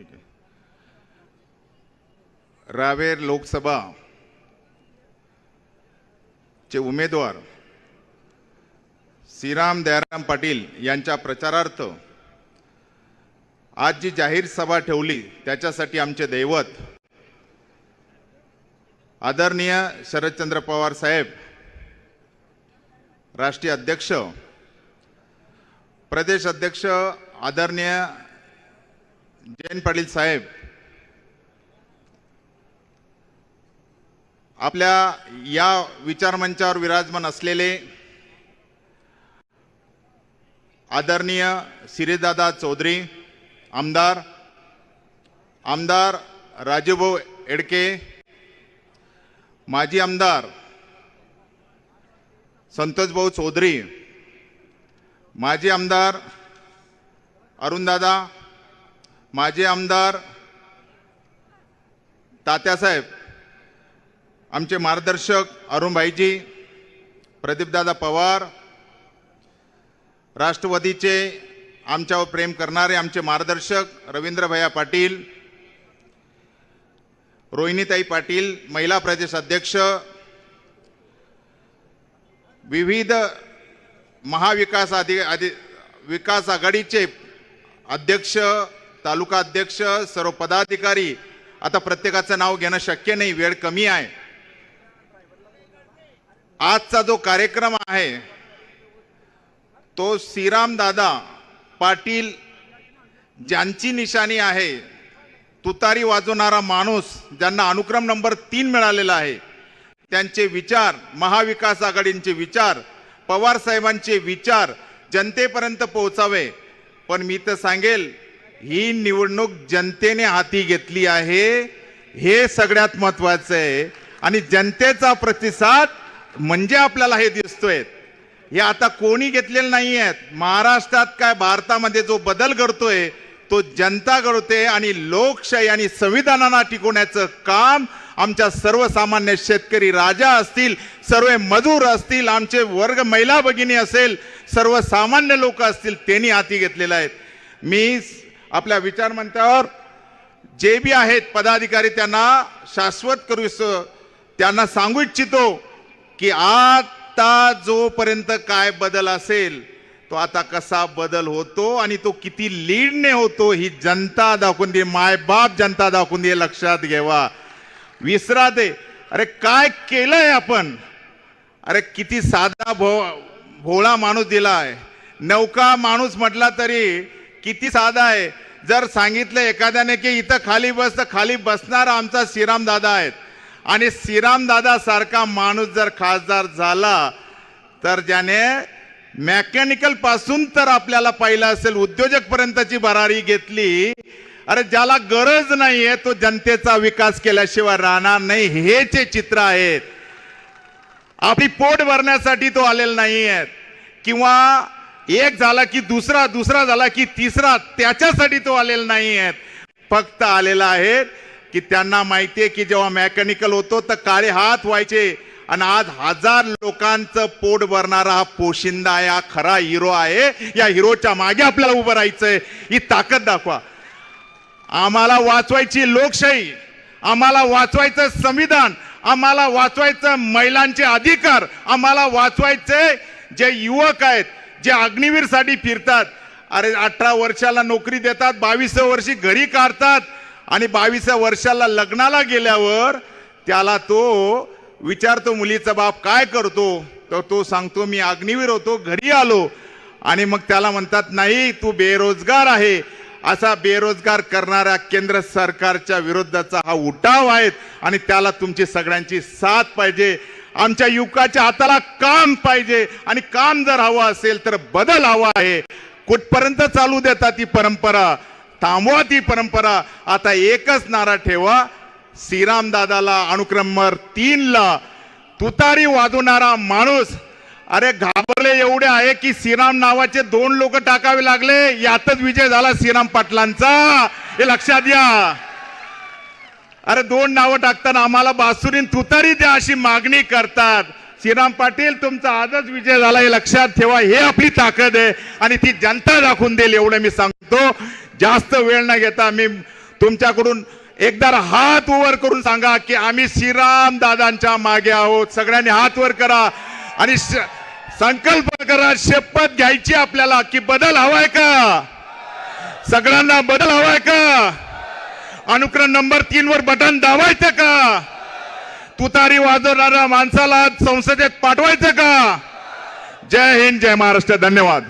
ठीक आहे. रावेर लोकसभा चे उमेदवार श्रीराम दयाराम पाटील यांच्या प्रचारार्थ आज जी जाहीर सभा ठेवली त्याच्यासाठी आमचे दैवत आदरणीय शरदचंद्र पवार साहेब राष्ट्रीय अध्यक्ष प्रदेश अध्यक्ष आदरणीय जयंत पाटील साहेब आपल्या या विचारमंचावर विराजमान असलेले आदरणीय सिरीदादा चौधरी आमदार आमदार राजूभाऊ एडके माजी आमदार संतोषभाऊ चौधरी माजी आमदार अरुणदादा माजी आमदार तात्यासाहेब आमचे मार्गदर्शक अरुणभाईजी प्रदीपदादा पवार राष्ट्रवादीचे आमच्यावर प्रेम करणारे आमचे मार्गदर्शक रवींद्रभैया पाटील रोहिणीताई पाटील महिला प्रदेश अध्यक्ष विविध महाविकास आधी अधि विकास आघाडीचे अध्यक्ष तालुका अध्यक्ष सर्व पदाधिकारी आता प्रत्येकाचं नाव घेणं शक्य नाही वेळ कमी आहे. आजचा जो कार्यक्रम आहे तो श्रीराम दादा पाटील ज्यांची निशाणी आहे तुतारी वाजवणारा माणूस ज्यांना अनुक्रम नंबर तीन मिळालेला आहे त्यांचे विचार महाविकास आघाडींचे विचार पवार साहेबांचे विचार जनतेपर्यंत पोहोचावे. पण मी तर सांगेल ही निवडणूक जनतेने हाती घेतली आहे. हे सगळ्यात महत्वाचं आहे. आणि जनतेचा प्रतिसाद म्हणजे आपल्याला हे दिसतोय. हे आता कोणी घेतलेले नाही आहेत महाराष्ट्रात काय भारतामध्ये जो बदल घडतोय तो जनता घडवते आणि लोकशाही आणि संविधानाला टिकवण्याचं काम आमच्या सर्वसामान्य शेतकरी राजा असतील सर्व मजूर असतील आमचे वर्ग महिला भगिनी असेल सर्वसामान्य लोक असतील त्यांनी हाती घेतलेले आहेत मी आपल्या विचारमंचावर जे बी आहेत पदाधिकारी त्यांना शाश्वत करू त्यांना सांगू इच्छितो की आता जोपर्यंत काय बदल असेल तो आता कसा बदल होतो आणि तो किती लीडने होतो ही जनता दाखवून दे मायबाप जनता दाखवून दे लक्षात घ्यावा विसरा दे. अरे काय केलंय आपण? अरे किती साधा भो भोळा माणूस दिलाय. नौका माणूस म्हटला तरी किती साधा आहे. जर सांगितलं एखाद्याने की इथं खाली बस तर खाली बसणार आमचा श्रीराम दादा आहेत. आणि श्रीराम दादा सारखा माणूस जर खासदार झाला तर ज्याने मेकॅनिकलपासून तर आपल्याला पाहिलं असेल उद्योजक पर्यंतची भरारी घेतली अरे ज्याला गरज नाहीये तो जनतेचा विकास केल्याशिवाय राहणार नाही हे जे चित्र आहेत. आपली पोट भरण्यासाठी तो आलेला नाही आहेत किंवा एक झाला की दुसरा दुसरा झाला की तिसरा त्याच्यासाठी तो आलेला नाही आहेत फक्त आलेला आहे की त्यांना माहितीये की जेव्हा मेकॅनिकल होतो तर काळे हात व्हायचे. आणि आज हजार लोकांचं पोट भरणारा हा पोशिंदा आहे हा खरा हिरो आहे. या हिरोच्या मागे आपल्याला उभं राहायचंय. ही ताकद दाखवा. आम्हाला वाचवायची लोकशाही आम्हाला वाचवायचं संविधान आम्हाला वाचवायचं महिलांचे अधिकार आम्हाला वाचवायचे जे युवक आहेत जे अग्निवीरसाठी फिरतात अरे अठरा वर्षाला नोकरी देतात बावीस वर्षी घरी काढतात आणि बावीस वर्षाला लग्नाला गेल्यावर त्याला तो विचारतो मुलीचा बाप काय करतो? तर तो सांगतो मी अग्निवीर होतो घरी आलो. आणि मग त्याला म्हणतात नाही तू बेरोजगार आहे. असा बेरोजगार करणाऱ्या केंद्र सरकारच्या विरोधाचा हा उठाव आहे आणि त्याला तुमची सगळ्यांची साथ पाहिजे. आमच्या युवकाच्या हाताला काम पाहिजे आणि काम जर हवं असेल तर बदल हवा आहे. कुठपर्यंत चालू देतात ती परंपरा? थांबवा ती परंपरा. आता एकच नारा ठेवा. श्रीराम दादाला अनुक्रम तीनला तुतारी वाजवणारा माणूस. अरे घाबरले एवढे आहे की श्रीराम नावाचे दोन लोक टाकावे लागले. यातच विजय झाला श्रीराम पाटलांचा. हे लक्षात घ्या. अरे दोन नावं टाकताना आम्हाला बासुरीन तुतारी द्या अशी मागणी करतात. श्रीराम पाटील तुमचा आजच विजय झाला हे लक्षात ठेवा हे आपली ताकद आहे आणि ती जनता दाखवून देईल एवढं मी सांगतो. जास्त वेळ न घेता मी तुमच्याकडून एकदा हात वर करून सांगा की आम्ही श्रीराम दादांच्या मागे आहोत. सगळ्यांनी हात वर करा आणि श- संकल्प करा शपथ घ्यायची आपल्याला की बदल हवाय का? सगळ्यांना बदल हवाय का? अनुक्रम नंबर तीन वर बटन दाबायचं का? तुतारी वाजवणाऱ्या माणसाला संसदेत पाठवायचं का? जय हिंद जय महाराष्ट्र. धन्यवाद.